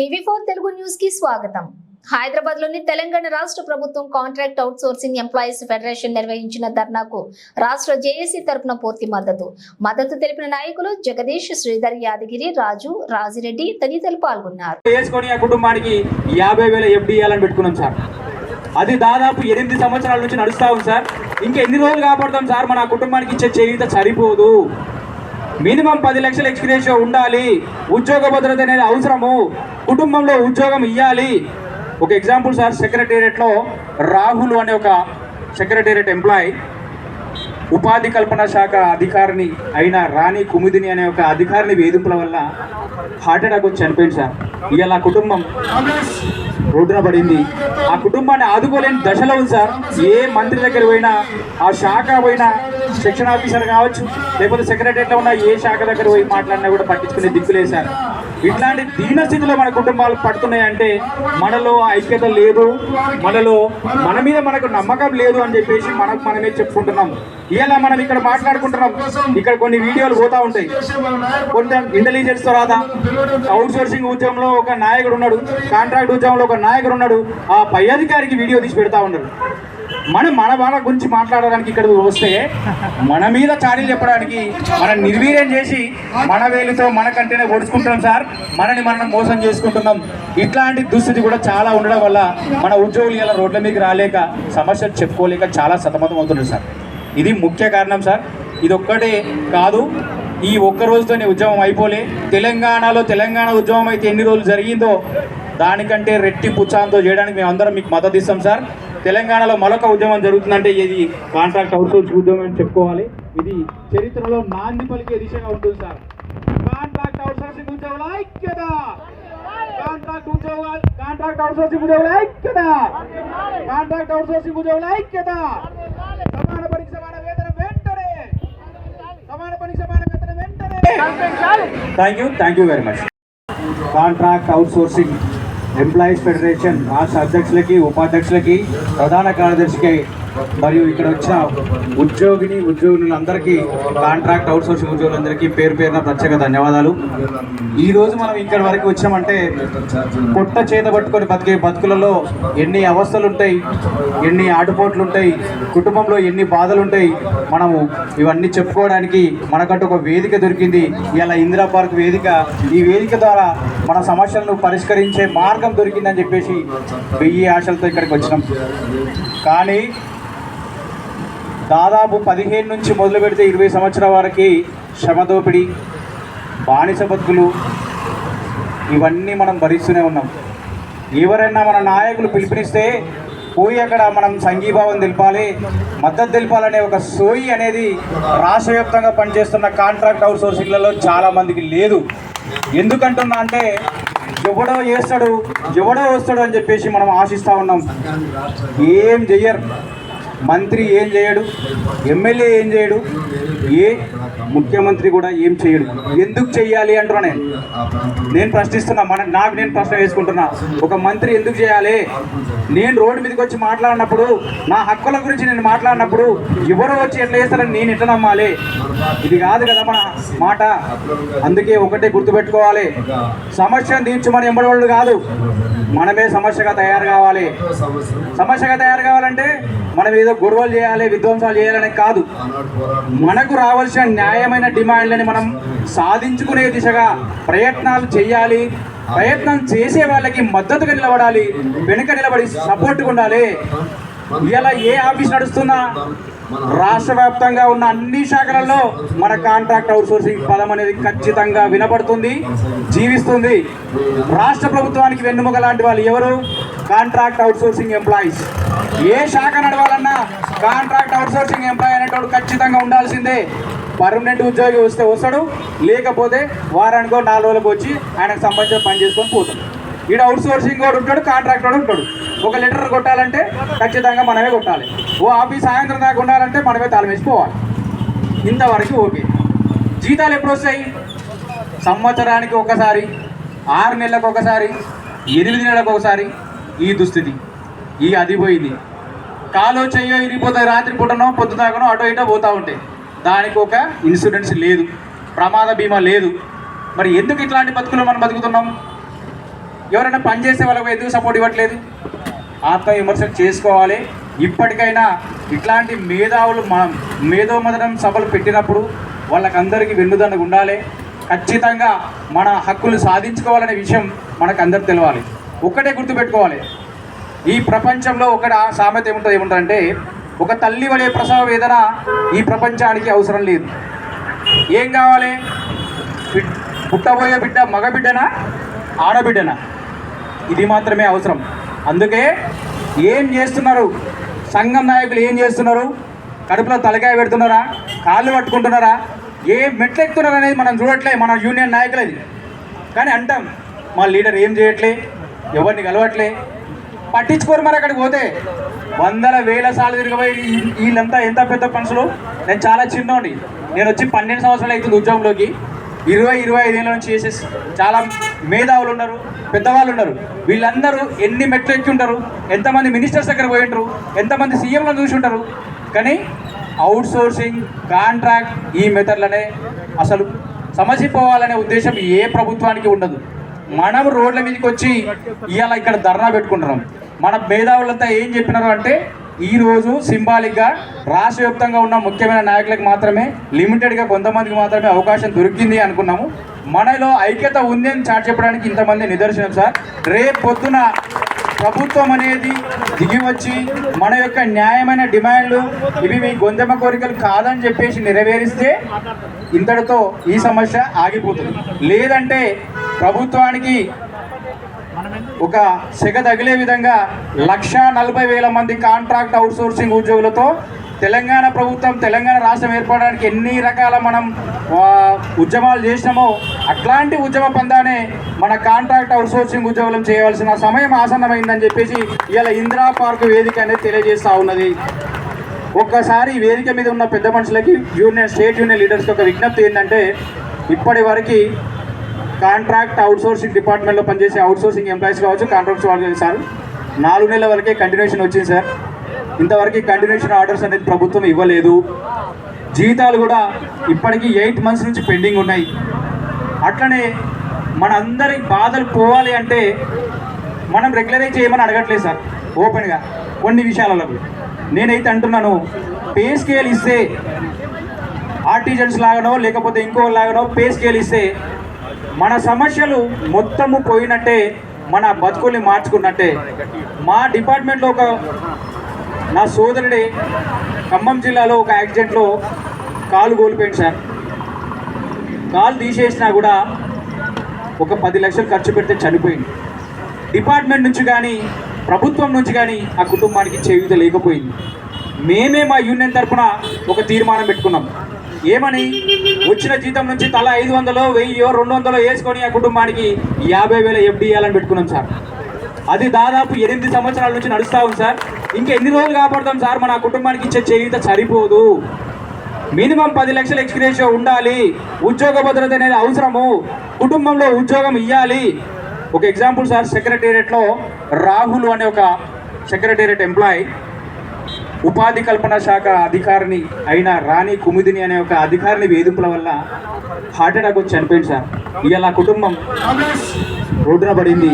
TV four Telugu న్యూస్కి స్వాగతం. హైదరాబాద్లోని తెలంగాణ రాష్ట్ర ప్రభుత్వం contract outsourcing employees federation నిర్వహించిన ధర్నాకు రాష్ట్ర జేఏసీ తరఫున పూర్తి మద్దతు. మద్దతు తెలిపిన నాయకులు జగదీష్ శ్రీధర్ యాదగిరి రాజు రాజిరెడ్డి తదితరులు పాల్గొన్నారు. ఆ కుటుంబానికి యాభై వేల ఎఫ్డి పెట్టుకున్నాం సార్. అది దాదాపు ఎనిమిది సంవత్సరాల నుంచి నడుస్తా ఉంది సార్. ఇంకా ఎన్ని రోజులు కాపాడుతాం సార్? మన కుటుంబానికి ఇచ్చే చేయుత సరిపోదు. మినిమం పది లక్షల ఎక్స్పీరియన్స్ ఉండాలి. ఉద్యోగ భద్రత అనేది అవసరము. కుటుంబంలో ఉద్యోగం ఇవ్వాలి ఒక ఎగ్జాంపుల్ సార్ సెక్రటేరియట్లో రాహుల్ అనే ఒక సెక్రటేరియట్ ఎంప్లాయ్ ఉపాధి కల్పన శాఖ అధికారిని అయిన రాణి కుమిదిని అనే ఒక అధికారిని వేధింపుల వల్ల హార్ట్ అటాక్ వచ్చి చనిపోయింది సార్. ఇవాళ కుటుంబం రోడ్డున పడింది. ఆ కుటుంబాన్ని ఆదుకోలేని దశలో ఉంది సార్. ఏ మంత్రి దగ్గర పోయినా ఆ శాఖ పోయినా సెక్షన్ ఆఫీసర్ కావచ్చు లేకపోతే సెక్రటరీలో ఉన్న ఏ శాఖ దగ్గర పోయి మాట్లాడినా కూడా పట్టించుకునే దిక్కులేదు సార్. ఇట్లాంటి దీనస్థితిలో మన కుటుంబాలు పడుతున్నాయంటే మనలో ఐక్యత లేదు మనలో మన మీద మనకు నమ్మకం లేదు అని చెప్పేసి మనకు మనమే చెప్పుకుంటున్నాం. ఇలా మనం ఇక్కడ మాట్లాడుకుంటున్నాం. ఇక్కడ కొన్ని వీడియోలు పోతా ఉంటాయి. కొంత ఇంటెలిజెన్స్ తర్వాత అవుట్ సోర్సింగ్ ఉద్యమంలో ఒక నాయకుడు ఉన్నాడు కాంట్రాక్ట్ ఉద్యమంలో ఒక నాయకుడు ఉన్నాడు ఆ పై అధికారికి వీడియో తీసి పెడతా ఉన్నాడు. మనం మన వాళ్ళ గురించి మాట్లాడడానికి ఇక్కడ వస్తే మన మీద చాడీలు చెప్పడానికి మనం నిర్వీర్యం చేసి మన వేలుతో మన కంటేనే ఓడుచుకుంటున్నాం సార్. మనని మనం మోసం చేసుకుంటున్నాం. ఇట్లాంటి దుస్థితి కూడా చాలా ఉండడం వల్ల మన ఉద్యోగులు ఇలా రోడ్ల మీదకి రాలేక సమస్యలు చెప్పుకోలేక చాలా సతమతం అవుతున్నారు సార్. ఇది ముఖ్య కారణం సార్. ఇది ఒక్కటే కాదు ఈ ఒక్క రోజుతోనే ఉద్యమం అయిపోలే. తెలంగాణలో తెలంగాణ ఉద్యమం అయితే ఎన్ని రోజులు జరిగిందో దానికంటే రెట్టింపు ఉత్సాహంతో చేయడానికి మేము అందరం మీకు మద్దతు ఇస్తాం సార్. తెలంగాణలో మరొక ఉద్యమం జరుగుతుందంటే ఇది కాంట్రాక్ట్ అవుట్సోర్స్ ఉద్యమం అని చెప్పుకోవాలి. ఇది చరిత్రలో నాంది పలికే దిశగా ఉంటుంది సార్. కాంట్రాక్ట్ అవుట్సోర్సింగ్ ఉద్యోగుల ఐక్యత. కాంట్రాక్ట్ ఉద్యోగ కాంట్రాక్ట్ అవుట్సోర్సింగ్ ఉద్యోగుల ఐక్యత. కాంట్రాక్ట్ అవుట్సోర్సింగ్ ఉద్యోగుల ఐక్యత. సమాన పనికి సమాన వేతనం వెంటనే. సమాన పనికి సమాన వేతనం వెంటనే. Thank you thank you very much contract outsourcing employees federation రాష్ట్ర అధ్యక్షులకి ఉపాధ్యక్షులకి ప్రధాన కార్యదర్శికి మరియు ఇక్కడ వచ్చిన ఉద్యోగిని ఉద్యోగులందరికీ కాంట్రాక్ట్ అవుట్ సోర్సింగ్ ఉద్యోగులందరికీ పేరు పేరున ప్రత్యేక ధన్యవాదాలు. ఈరోజు మనం ఇక్కడ వరకు వచ్చామంటే పొట్ట చేత పట్టుకొని బతికే బతుకులలో ఎన్ని అవస్థలు ఉంటాయి ఎన్ని ఆటుపోట్లు ఉంటాయి కుటుంబంలో ఎన్ని బాధలు ఉంటాయి మనము ఇవన్నీ చెప్పుకోవడానికి మనకంటూ ఒక వేదిక దొరికింది. ఇలా ఇందిరా పార్క్ వేదిక. ఈ వేదిక ద్వారా మన సమస్యలను పరిష్కరించే మార్గం దొరికిందని చెప్పేసి వెయ్యి ఆశలతో ఇక్కడికి వచ్చినాం. కానీ దాదాపు పదిహేను నుంచి మొదలు పెడితే ఇరవై సంవత్సరాల వరకు శ్రమదోపిడి బానిస బతుకులు ఇవన్నీ మనం భరిస్తూనే ఉన్నాం. ఎవరైనా మన నాయకులు పిలుపునిస్తే పోయి అక్కడ మనం సంఘీభావం తెలపాలి మద్దతు తెలపాలనే ఒక సోయి అనేది రాష్ట్ర వ్యాప్తంగా పనిచేస్తున్న కాంట్రాక్ట్ అవుట్సోర్సింగ్లలో చాలామందికి లేదు. ఎందుకంటున్నా అంటే ఎవడో చేస్తాడు ఎవడో వస్తాడు అని చెప్పేసి మనం ఆశిస్తూ ఉన్నాం. ఏం చెయ్యరు మంత్రి ఏం చేయడు ఎమ్మెల్యే ఏం చేయడు ఏ ముఖ్యమంత్రి కూడా ఏం చేయడు. ఎందుకు చేయాలి అంటున్నా నేను నేను ప్రశ్నిస్తున్నా మన నాకు నేను ప్రశ్న వేసుకుంటున్నా. ఒక మంత్రి ఎందుకు చేయాలి? నేను రోడ్డు మీదకి వచ్చి మాట్లాడినప్పుడు నా హక్కుల గురించి నేను మాట్లాడినప్పుడు ఎవరో వచ్చి ఎట్లా చేస్తారని నేను ఎట్లా నమ్మాలి? ఇది కాదు కదా మన మాట. అందుకే ఒకటే గుర్తుపెట్టుకోవాలి. సమస్యను తీర్చమని ఎంబడవాళ్ళు కాదు. మనమే సమస్యగా తయారు కావాలి. సమస్యగా తయారు కావాలంటే మనం ఏదో గొడవలు చేయాలి విధ్వంసాలు చేయాలని కాదు. మనకు రావాల్సిన న్యాయమైన డిమాండ్లని మనం సాధించుకునే దిశగా ప్రయత్నాలు చేయాలి. ప్రయత్నం చేసే వాళ్ళకి మద్దతుగా నిలబడాలి. వెనుక నిలబడి సపోర్ట్గా ఉండాలి. ఇలా ఏ ఆఫీస్ నడుస్తున్నా రాష్ట్ర వ్యాప్తంగా ఉన్న అన్ని శాఖలలో మన కాంట్రాక్ట్ అవుట్సోర్సింగ్ పదం అనేది ఖచ్చితంగా వినపడుతుంది జీవిస్తుంది. రాష్ట్ర ప్రభుత్వానికి వెన్నుముక లాంటి వాళ్ళు ఎవరు? Contract outsourcing employees. ఏ శాఖ నడవాలన్నా కాంట్రాక్ట్ అవుట్సోర్సింగ్ ఎంప్లాయ్ అనేటోడు ఖచ్చితంగా ఉండాల్సిందే. పర్మనెంట్ ఉద్యోగి వస్తే వస్తాడు లేకపోతే వారానికో నాలుగు రోజులకు వచ్చి ఆయనకు సంబంధించిన పని చేసుకొని పోతాడు. ఈడ అవుట్సోర్సింగ్ కూడా ఉంటాడు కాంట్రాక్ట్ కూడా ఉంటాడు. ఒక లెటర్ కొట్టాలంటే ఖచ్చితంగా మనమే కొట్టాలి. ఓ ఆఫీస్ సాయంత్రం దాకా ఉండాలంటే మనమే తలమేసిపోవాలి ఇంతవరకు ఓకే. జీతాలు ఎప్పుడు వస్తాయి? సంవత్సరానికి ఒకసారి ఆరు నెలలకు ఒకసారి ఎనిమిది నెలలకు ఒకసారి. ఈ దుస్థితి. ఈ అది పోయింది కాలో చెయ్యో ఇరిగిపోతాయి రాత్రి పూటనో పొద్దుదాకనో అటో ఇటో పోతూ ఉంటాయి దానికి ఒక ఇన్సూరెన్స్ లేదు. ప్రమాద బీమా లేదు. మరి ఎందుకు ఇట్లాంటి బతుకులు మనం బతుకుతున్నాం? ఎవరైనా పని చేసే వాళ్ళకు ఎందుకు సపోర్ట్ ఇవ్వట్లేదు? ఆత్మవిమర్శ చేసుకోవాలి. ఇప్పటికైనా ఇట్లాంటి మేధావులు మనం మేధోమదనం సభలు పెట్టినప్పుడు వాళ్ళకందరికీ వెన్నుదన్నుగా ఉండాలి. ఖచ్చితంగా మన హక్కులు సాధించుకోవాలనే విషయం మనకు అందరు తెలవాలి. ఒక్కటే గుర్తుపెట్టుకోవాలి. ఈ ప్రపంచంలో ఒక సామెత ఏముంటుంది ఏముంటుందంటే ఒక తల్లి వడే ప్రసవ వేదన ఈ ప్రపంచానికి అవసరం లేదు. ఏం కావాలి? పుట్టబోయే బిడ్డ మగబిడ్డనా ఆడబిడ్డనా? ఇది మాత్రమే అవసరం. అందుకే ఏం చేస్తున్నారు? సంఘం నాయకులు ఏం చేస్తున్నారు? కడుపులో తలకాయ పెడుతున్నారా? కాళ్ళు పట్టుకుంటున్నారా? ఏం మెట్లెక్కుతున్నారు అనేది మనం చూడట్లే మన యూనియన్ నాయకులది. కానీ అంటాం మా లీడర్ ఏం చేయట్లే? ఎవరిని కలవట్లే? పట్టించుకోరు మరి అక్కడికి పోతే. వందల వేల సార్లు తిరగబోయి వీళ్ళంతా ఎంత పెద్ద మనుషులు? నేను చాలా చిన్నోండి నేను వచ్చి పన్నెండు సంవత్సరాలు అవుతుంది ఉద్యోగంలోకి. ఇరవై ఇరవై ఐదేళ్ళ నుంచి చేసే చాలా మేధావులు ఉన్నారు పెద్దవాళ్ళు ఉన్నారు. వీళ్ళందరూ ఎన్ని మెట్లు ఎక్కి ఉంటారు? ఎంతమంది మినిస్టర్స్ దగ్గర పోయి ఉంటారు? ఎంతమంది సీఎంలను చూసి ఉంటారు? కానీ అవుట్ సోర్సింగ్ కాంట్రాక్ట్ ఈ మెథడ్లనే అసలు సమసిపోవాలనే ఉద్దేశం ఏ ప్రభుత్వానికి ఉండదు. మనం రోడ్ల మీదకి వచ్చి ఇవాళ ఇక్కడ ధర్నా పెట్టుకుంటున్నాం. మన మేధావులంతా ఏం చెప్పినారు అంటే ఈరోజు సింబాలిక్గా రాష్ట్ర వ్యాప్తంగా ఉన్న ముఖ్యమైన నాయకులకు మాత్రమే లిమిటెడ్గా కొంతమందికి మాత్రమే అవకాశం దొరికింది అనుకున్నాము. మనలో ఐక్యత ఉంది అని చాటి చెప్పడానికి ఇంతమంది నిదర్శనం సార్. రేపు పొద్దున ప్రభుత్వం అనేది దిగి వచ్చి మన యొక్క న్యాయమైన డిమాండ్లు ఇవి మీ గొంతెమ్మ కోరికలు కాదని చెప్పేసి నెరవేరిస్తే ఇంతటితో ఈ సమస్య ఆగిపోతుంది. లేదంటే ప్రభుత్వానికి ఒక సెగ తగిలే విధంగా లక్ష నలభై వేల మంది కాంట్రాక్ట్ అవుట్సోర్సింగ్ ఉద్యోగులతో తెలంగాణ ప్రభుత్వం తెలంగాణ రాష్ట్రం ఏర్పడడానికి ఎన్ని రకాల మనం ఉద్యమాలు చేసినామో అట్లాంటి ఉద్యమ పందానే మన కాంట్రాక్ట్ అవుట్సోర్సింగ్ ఉద్యోగులను చేయవలసిన సమయం ఆసన్నమైందని చెప్పేసి ఇవాళ ఇందిరా పార్క్ వేదిక అనేది తెలియజేస్తూ ఉన్నది. ఒక్కసారి వేదిక మీద ఉన్న పెద్ద మనుషులకి యూనియన్ స్టేట్ యూనియన్ లీడర్స్కి ఒక విజ్ఞప్తి ఏంటంటే ఇప్పటి వరకు కాంట్రాక్ట్ అవుట్సోర్సింగ్ డిపార్ట్మెంట్లో పనిచేసే అవుట్సోర్సింగ్ ఎంప్లాయీస్ కావచ్చు కాంట్రాక్ట్స్ వాళ్ళు సార్. నాలుగు నెలల వరకే కంటిన్యూషన్ వచ్చింది సార్. ఇంతవరకు కంటిన్యూషన్ ఆర్డర్స్ అనేది ప్రభుత్వం ఇవ్వలేదు. జీతాలు కూడా ఇప్పటికీ ఎయిట్ మంత్స్ నుంచి పెండింగ్ ఉన్నాయి. అట్లనే మనందరి బాధలు పోవాలి అంటే మనం రెగ్యులరైజ్ చేయమని అడగట్లేదు సార్. ఓపెన్గా కొన్ని విషయాలలో నేనైతే అంటున్నాను పే స్కేల్ ఇస్తే ఆర్టిజన్స్ లాగానో లేకపోతే ఇంకో లాగానో పే స్కేల్ ఇస్తే మన సమస్యలు మొత్తము పోయినట్టే మన బతుకుల్ని మార్చుకున్నట్టే. మా డిపార్ట్మెంట్లో ఒక నా సోదరుడే ఖమ్మం జిల్లాలో ఒక యాక్సిడెంట్లో కాలు కోల్పోయింది సార్. కాలు తీసేసినా కూడా ఒక పది లక్షలు ఖర్చు పెడితే చనిపోయింది డిపార్ట్మెంట్ నుంచి కానీ ప్రభుత్వం నుంచి కానీ ఆ కుటుంబానికి చేయూత లేకపోయింది. మేమే మా యూనియన్ తరఫున ఒక తీర్మానం పెట్టుకున్నాం. ఏమని? వచ్చిన జీతం నుంచి తల ఐదు వందలు వెయ్యో రెండు వందలు వేసుకొని ఆ కుటుంబానికి యాభై వేల ఎఫ్డి ఇవ్వాలని పెట్టుకున్నాం సార్. అది దాదాపు ఎనిమిది సంవత్సరాల నుంచి నడుస్తా ఉంది సార్. ఇంకా ఎన్ని రోజులు కాపాడుతాం సార్? మన కుటుంబానికి ఇచ్చే చేయుత సరిపోదు. మినిమం పది లక్షల ఎక్స్పీరియన్స్ ఉండాలి. ఉద్యోగ భద్రత అనేది అవసరము. కుటుంబంలో ఉద్యోగం ఇవ్వాలి ఒక ఎగ్జాంపుల్ సార్ సెక్రటేరియట్లో రాహుల్ అనే ఒక సెక్రటేరియట్ ఎంప్లాయీ ఉపాధి కల్పన శాఖ అధికారిని అయిన రాణి కుముదిని అనే ఒక అధికారిని వేధింపుల వల్ల హార్ట్ అటాక్ వచ్చి చనిపోయింది సార్. ఇవాళ కుటుంబం రోడ్డున పడింది.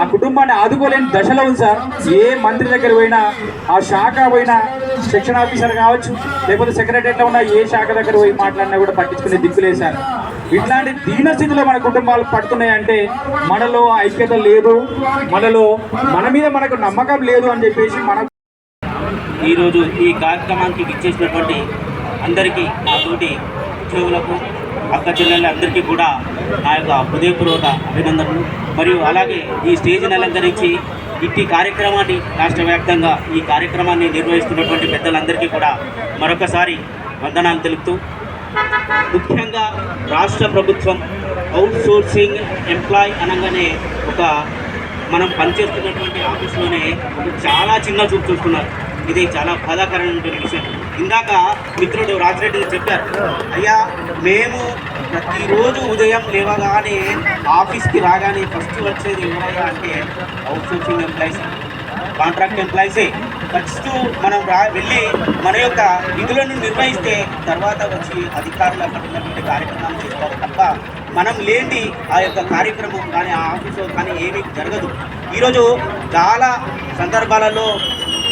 ఆ కుటుంబాన్ని ఆదుకోలేని దశలో ఉంది సార్. ఏ మంత్రి దగ్గర పోయినా ఆ శాఖ పోయినా సెక్షన్ ఆఫీసర్ కావచ్చు లేకపోతే సెక్రటరీలో ఉన్న ఏ శాఖ దగ్గర పోయి మాట్లాడినా కూడా పట్టించుకునే దిక్కులేదు సార్. ఇట్లాంటి దీనస్థితిలో మన కుటుంబాలు పడుతున్నాయంటే మనలో ఐక్యత లేదు మనలో మన మీద మనకు నమ్మకం లేదు అని చెప్పేసి మన ఈరోజు ఈ కార్యక్రమానికి విచ్చేసినటువంటి అందరికీ నా తోటి ఉద్యోగులకు అక్క చెల్లెళ్ళ అందరికీ కూడా నా యొక్క హృదయపూర్వక అభినందనలు. మరియు అలాగే ఈ స్టేజ్ని అలంకరించి ఇట్టి కార్యక్రమాన్ని రాష్ట్ర వ్యాప్తంగా ఈ కార్యక్రమాన్ని నిర్వహిస్తున్నటువంటి పెద్దలందరికీ కూడా మరొకసారి వందనాలు తెలుపుతూ ముఖ్యంగా రాష్ట్ర ప్రభుత్వం అవుట్ సోర్సింగ్ ఎంప్లాయ్ అనగానే ఒక మనం పనిచేస్తున్నటువంటి ఆఫీస్లోనే చాలా చిన్న చూపు చూస్తున్నారు. ఇది చాలా బాధాకరమైనటువంటి విషయం. ఇందాక మిత్రుడు రాజిరెడ్డి చెప్పారు అయ్యా మేము ప్రతిరోజు ఉదయం లేవగానే ఆఫీస్కి రాగానే ఫస్ట్ వచ్చేది ఎవరయ్యా అంటే అవుట్ సోర్సింగ్ ఎంప్లాయీస్ కాంట్రాక్ట్ ఎంప్లాయీసే. ఫస్ట్ మనం రా వెళ్ళి మన యొక్క విధులను నిర్వహిస్తే తర్వాత వచ్చి అధికారులు అక్కడ ఉన్నటువంటి కార్యక్రమాలు చేస్తారు తప్ప మనం లేని ఆ యొక్క కార్యక్రమం కానీ ఆ ఆఫీసు కానీ ఏమీ జరగదు. ఈరోజు చాలా సందర్భాలలో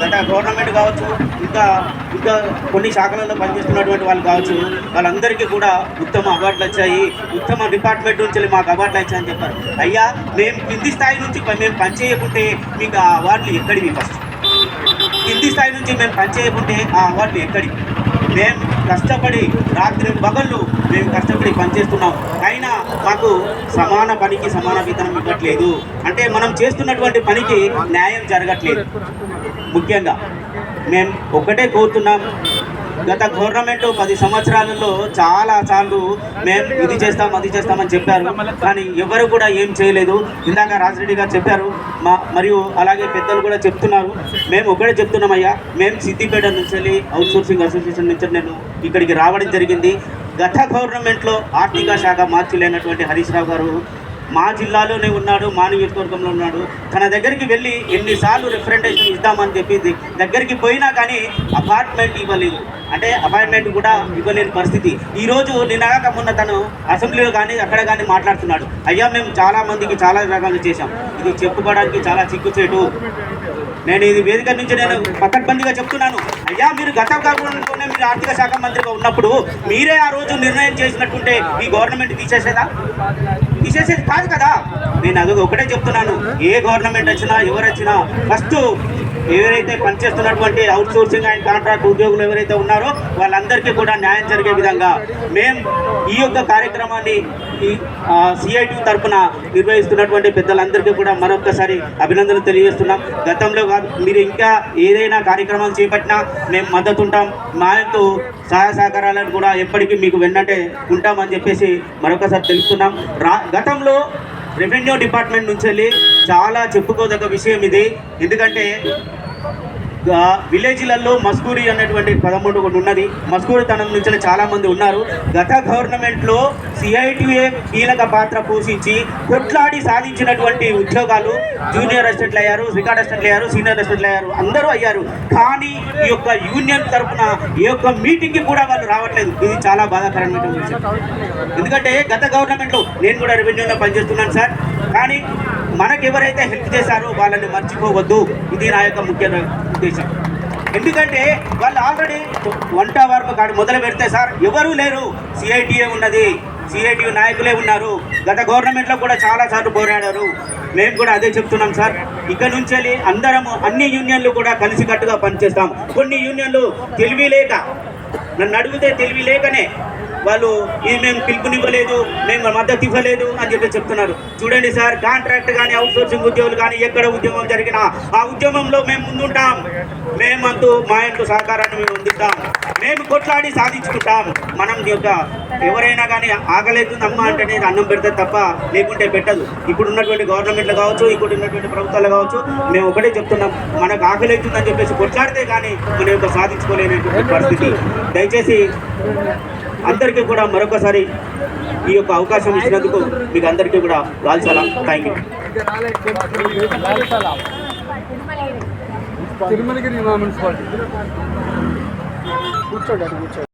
గత గవర్నమెంట్ కావచ్చు ఇంకా ఇంకా కొన్ని శాఖలలో పనిచేస్తున్నటువంటి వాళ్ళు కావచ్చు వాళ్ళందరికీ కూడా ఉత్తమ అవార్డులు వచ్చాయి. ఉత్తమ డిపార్ట్మెంట్ నుంచి మాకు అవార్డులు వచ్చాయని చెప్పారు. అయ్యా మేము కింది స్థాయి నుంచి మేము పనిచేయకుంటే మీకు ఆ అవార్డులు ఎక్కడివి ఫస్ట్ కింది స్థాయి నుంచి మేము పనిచేయకుంటే ఆ అవార్డులు ఎక్కడి మేము కష్టపడి రాత్రి పగళ్ళు మేము కష్టపడి పనిచేస్తున్నాం. అయినా మాకు సమాన పనికి సమాన వేతనం ఇవ్వట్లేదు. అంటే మనం చేస్తున్నటువంటి పనికి న్యాయం జరగట్లేదు. ముఖ్యంగా మేము ఒక్కటే కోరుతున్నాం. గత గవర్నమెంట్ పది సంవత్సరాలలో చాలా సార్లు మేము ఇది చేస్తాం అది చేస్తామని చెప్పారు. కానీ ఎవరు కూడా ఏం చేయలేదు. ఇందాక రాజరెడ్డి గారు చెప్పారు మా మరియు అలాగే పెద్దలు కూడా చెప్తున్నారు. మేము ఒకటే చెప్తున్నామయ్యా మేము సిద్దిపేట నుంచి వెళ్ళి అసోసియేషన్ నుంచి నేను ఇక్కడికి రావడం జరిగింది. గత గవర్నమెంట్లో ఆర్థిక శాఖ మార్చి లేనటువంటి హరీష్ రావు గారు మా జిల్లాలోనే ఉన్నాడు మా నియోజకవర్గంలో ఉన్నాడు. తన దగ్గరికి వెళ్ళి ఎన్నిసార్లు రిప్రజెంటేషన్ ఇద్దామని చెప్పి దగ్గరికి పోయినా కానీ అపార్ట్మెంట్ ఇవ్వలేదు. అంటే అపాయింట్మెంట్ కూడా ఇవ్వలేని పరిస్థితి. ఈరోజు నిన్నగాక మొన్న తను అసెంబ్లీలో కానీ అక్కడ కానీ మాట్లాడుతున్నాడు. అయ్యా మేము చాలా మందికి చాలా రకాలు చేశాం. ఇది చెప్పుకోవడానికి చాలా చిక్కుచేటు. నేను ఇది వేదిక నుంచి నేను పకడ్బందీగా చెప్తున్నాను. అయ్యా మీరు గత గవర్నమెంట్లోనే మీరు ఆర్థిక శాఖ మంత్రిగా ఉన్నప్పుడు మీరే ఆ రోజు నిర్ణయం చేసినట్టుంటే ఈ గవర్నమెంట్ తీసేసేదా? తీసేసేది కాదు కదా. నేను అది ఒకటే చెప్తున్నాను. ఏ గవర్నమెంట్ వచ్చినా ఎవరు వచ్చినా ఫస్ట్ ఎవరైతే పనిచేస్తున్నటువంటి అవుట్ సోర్సింగ్ అండ్ కాంట్రాక్ట్ ఉద్యోగులు ఎవరైతే ఉన్నారో వాళ్ళందరికీ కూడా న్యాయం జరిగే విధంగా మేము ఈ యొక్క కార్యక్రమాన్ని సిఐటి తరఫున నిర్వహిస్తున్నటువంటి పెద్దలందరికీ కూడా మరొకసారి అభినందనలు తెలియజేస్తున్నాం. గతంలో మీరు ఇంకా ఏదైనా కార్యక్రమాలు చేపట్టినా మేము మద్దతు ఉంటాం. మాయంతో యొక్క సహాయ సహకారాలను కూడా ఎప్పటికీ మీకు వెన్నంటే ఉంటామని చెప్పేసి మరొకసారి తెలుపుతున్నాం. రా గతంలో రెవెన్యూ డిపార్ట్మెంట్ నుంచి వెళ్ళి చాలా చెప్పుకోదగ్గ విషయం ఇది. ఎందుకంటే విలేజ్లలో మస్కూరి అనేటువంటి పదమూడు ఒకటి ఉన్నది. మస్కూరి తనం నుంచి చాలామంది ఉన్నారు. గత గవర్నమెంట్లో సిఐటిఏ కీలక పాత్ర పోషించి కొట్లాడి సాధించినటువంటి ఉద్యోగాలు జూనియర్ అసిస్టెంట్లు అయ్యారు రికార్డ్ అసిస్టెంట్లు అయ్యారు సీనియర్ అసిస్టెంట్లు అయ్యారు అందరూ అయ్యారు. కానీ ఈ యొక్క యూనియన్ తరఫున ఈ యొక్క మీటింగ్కి కూడా వాళ్ళు రావట్లేదు. ఇది చాలా బాధాకరమైన విషయం. ఎందుకంటే గత గవర్నమెంట్లో నేను కూడా రెవెన్యూలో పనిచేస్తున్నాను సార్. కానీ మనకెవరైతే హెల్ప్ చేశారో వాళ్ళని మర్చిపోవద్దు. ఇది నా యొక్క ముఖ్య ఉద్దేశం. ఎందుకంటే వాళ్ళు ఆల్రెడీ వంట వరకు కాడి మొదలు పెడితే సార్ ఎవరూ లేరు. సిఐటిఏ ఉన్నది. సిఐటియు నాయకులే ఉన్నారు. గత గవర్నమెంట్లో కూడా చాలా సార్లు పోరాడారు. మేము కూడా అదే చెప్తున్నాం సార్. ఇక్కడ నుంచి వెళ్ళి అందరము అన్ని యూనియన్లు కూడా కలిసికట్టుగా పనిచేస్తాం. కొన్ని యూనియన్లు తెలివి లేక నన్ను అడిగితే తెలివి లేకనే వాళ్ళు ఇది మేము పిలుపునివ్వలేదు మేము మద్దతు ఇవ్వలేదు అని చెప్పి చెప్తున్నారు. చూడండి సార్ కాంట్రాక్ట్ కానీ అవుట్ సోర్సింగ్ ఉద్యోగులు కానీ ఎక్కడ ఉద్యమం జరిగినా ఆ ఉద్యమంలో మేము ముందుంటాం. మేమంతూ మా యొక్క సహకారాన్ని మేము అందిస్తాం. మేము కొట్లాడి సాధించుకుంటాం. మనం యొక్క ఎవరైనా కానీ ఆకలేతుందమ్మా అంటేనే అన్నం పెడితే తప్ప లేకుంటే పెట్టదు. ఇప్పుడు ఉన్నటువంటి గవర్నమెంట్లు కావచ్చు ఇప్పుడు ఉన్నటువంటి ప్రభుత్వాలు కావచ్చు మేము ఒకటే చెప్తున్నాం. మనకు ఆకలి చెప్పేసి కొట్లాడితే కానీ మన యొక్క సాధించుకోలేనటువంటి పరిస్థితి. దయచేసి అందరికీ కూడా మరొకసారి ఈ యొక్క అవకాశం ఇచ్చినందుకు మీకు అందరికీ కూడా లాల్సలా థ్యాంక్ యూ తిరుమలగిరి మున్సిపాలిటీ కూర్చోండి కూర్చోండి.